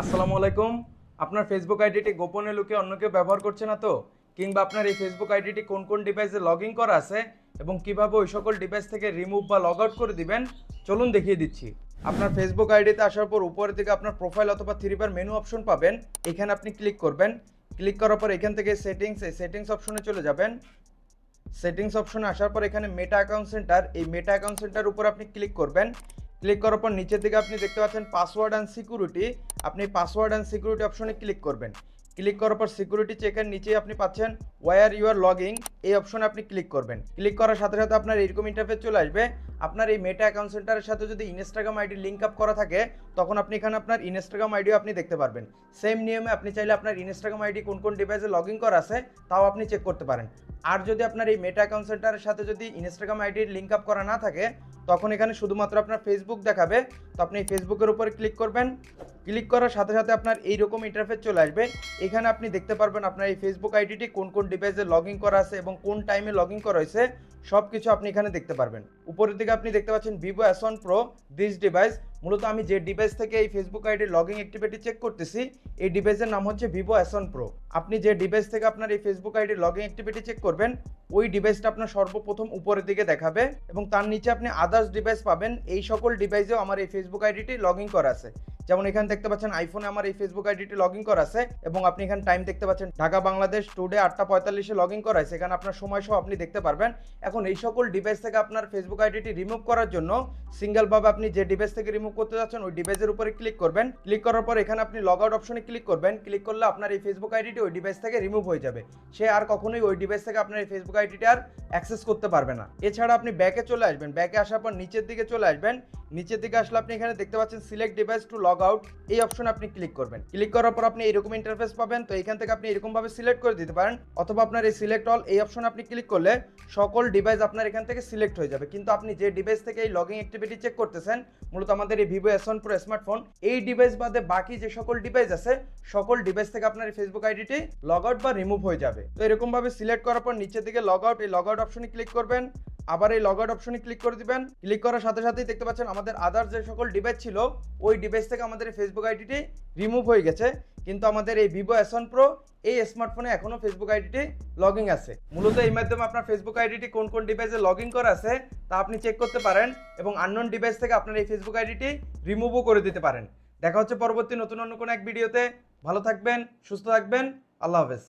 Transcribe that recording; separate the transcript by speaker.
Speaker 1: আসসালামু আলাইকুম। আপনার ফেসবুক আইডিটি গোপনে লুকে অন্য কেউ ব্যবহার করছে না তো? কিংবা আপনার এই ফেসবুক আইডিটি কোন কোন ডিভাইসে লগ ইন করা আছে এবং কীভাবে ওই সকল ডিভাইস থেকে রিমুভ বা লগ আউট করে দিবেন? চলুন দেখিয়ে দিচ্ছি। আপনার ফেসবুক আইডিতে আসার পর উপরের দিকে আপনার প্রোফাইল অথবা থ্রি বার মেনু অপশন পাবেন। এখানে আপনি ক্লিক করবেন। ক্লিক করার পর এখান থেকে সেটিংস এই সেটিংস অপশনে চলে যাবেন। সেটিংস অপশনে আসার পর এখানে মেটা অ্যাকাউন্ট সেন্টার এই মেটা অ্যাকাউন্ট সেন্টার উপর আপনি ক্লিক করবেন। ক্লিক করার পর নিচের দিকে আপনি দেখতে পাচ্ছেন পাসওয়ার্ড অ্যান্ড সিকিউরিটি আপনি পাসওয়ার্ড অ্যান্ড সিকিউরিটি অপশনে ক্লিক করবেন। ক্লিক করার পর সিকিউরিটি চেকের নিচে আপনি পাচ্ছেন ওয়ার ইউ আর লগিং এই অপশনে আপনি ক্লিক করবেন। ক্লিক করার সাথে সাথে আপনার এরকম ইন্টারফেস চলে আসবে। আপনার এই মেটা অ্যাকাউন্ট সেন্টারের সাথে যদি ইনস্টাগ্রাম আইডি লিঙ্ক আপ করা থাকে, তখন আপনি এখানে আপনার ইনস্টাগ্রাম আইডিও আপনি দেখতে পারবেন। সেম নিয়মে আপনি চাইলে আপনার ইনস্টাগ্রাম আইডি কোন কোন ডিভাইসে লগ ইন করা আছে, তাও আপনি চেক করতে পারেন। আর যদি আপনার এই মেটা অ্যাকাউন্ট সেন্টারের সাথে যদি ইনস্টাগ্রাম আইডির লিঙ্ক আপ করা না থাকে, তখন এখানে শুধুমাত্র আপনার ফেসবুক দেখাবে। তো আপনি ফেসবুকের উপরে ক্লিক করবেন। ক্লিক করার সাথে সাথে আপনার এইরকম ইন্টারফেস চলে আসবে। এখানে আপনি দেখতে পারবেন আপনার এই ফেসবুক আইডিটি কোন কোন ডিভাইসে লগ করা আছে এবং কোন টাইমে লগ ইন করা হয়েছে সব কিছু আপনি এখানে দেখতে পারবেন। উপরের দিকে আপনি দেখতে পাচ্ছেন Vivo S one Pro this device মূলত আমি যে ডিভাইস থেকে এই ফেসবুক আইডির লগিং অ্যাক্টিভিটি চেক করতেছি, এই ডিভাইসের নাম হচ্ছে ভিভো এস ওয়ান প্রো আপনি যে ডিভাইস থেকে আপনার এই ফেসবুক আইডির লগিং অ্যাক্টিভিটি চেক করবেন, ওই ডিভাইসটা আপনার সর্বপ্রথম উপরের দিকে দেখাবে এবং তার নিচে আপনি আদার্স ডিভাইস পাবেন। এই সকল ডিভাইসেও আমার এই ফেসবুক আইডিটি লগ ইন করা আছে। যেমন এখানে দেখতে পাচ্ছেন আইফোনে আমার এই ফেসবুক আইডিটি লগ ইন করা আছে এবং আপনি এখানে টাইম দেখতে পাচ্ছেন ঢাকা, বাংলাদেশ টুডে আটটা পঁয়তাল্লিশে লগ ইন করা আছে। এখানে আপনার সময় সহ আপনি দেখতে পারবেন। এখন এই সকল ডিভাইস থেকে আপনার ফেসবুক আইডিটি রিমুভ করার জন্য সিঙ্গেলভাবে আপনি যে ডিভাইস থেকে রিমুভ করতে যাচ্ছেন, ওই ডিভাইসের উপরে ক্লিক করবেন। ক্লিক করার পর এখানে আপনি লগ আউট অপশনে ক্লিক করবেন। ক্লিক করলে আপনার এই ফেসবুক আইডিটি ওই ডিভাইস থেকে রিমুভ হয়ে যাবে। সে আর কখনোই ওই ডিভাইস থেকে আপনার এই ফেসবুক আইডিটা আর অ্যাক্সেস করতে পারবে না। এছাড়া আপনি ব্যাকে চলে আসবেন। ব্যাকে আসার পর নিচের দিকে চলে আসবেন। নিচের দিকে আসলে আপনি এখানে দেখতে পাচ্ছেন select device to log out এই অপশন আপনি ক্লিক করবেন। ক্লিক করার পর আপনি এরকম ইন্টারফেস পাবেন, তো এখান থেকে আপনি এরকম ভাবে সিলেক্ট করে দিতে পারেন, অথবা আপনার এই সিলেক্ট অল এই অপশন আপনি ক্লিক করলে সকল ডিভাইস আপনার এখান থেকে সিলেক্ট হয়ে যাবে। কিন্তু আপনি যে ডিভাইস থেকে এই লগিং অ্যাক্টিভিটি চেক করতেছেন, মূলত আমাদের এই Vivo S one Pro smartphone এই ডিভাইস বাদে বাকি যে সকল ডিভাইস আছে, সকল ডিভাইস থেকে আপনার এই ফেসবুক আইডিটি লগ আউট বা রিমুভ হয়ে যাবে। তো এরকম ভাবে সিলেক্ট করার পর নিচের দিকে লগ আউট এই লগ আউট অপশনে ক্লিক করবেন আবার এই লগ আউট অপশনে ক্লিক করে দিবেন। ক্লিক করার সাথে সাথেই দেখতে পাচ্ছেন আমাদের আদার যে সকল ডিভাইস ছিল, ওই ডিভাইস থেকে আমাদের এই ফেসবুক আইডিটি রিমুভ হয়ে গেছে। কিন্তু আমাদের এই ভিভো এস ওয়ান প্রো এই স্মার্টফোনে এখনও ফেসবুক আইডিটি লগ আছে। মূলত এই মাধ্যমে আপনার ফেসবুক আইডিটি কোন কোন ডিভাইসে লগ করা আছে, তা আপনি চেক করতে পারেন এবং আননোন ডিভাইস থেকে আপনার এই ফেসবুক আইডিটি রিমুভও করে দিতে পারেন। দেখা হচ্ছে পরবর্তী নতুন অন্য কোনো এক ভিডিওতে ভালো থাকবেন, সুস্থ থাকবেন, আল্লাহ হাফেজ।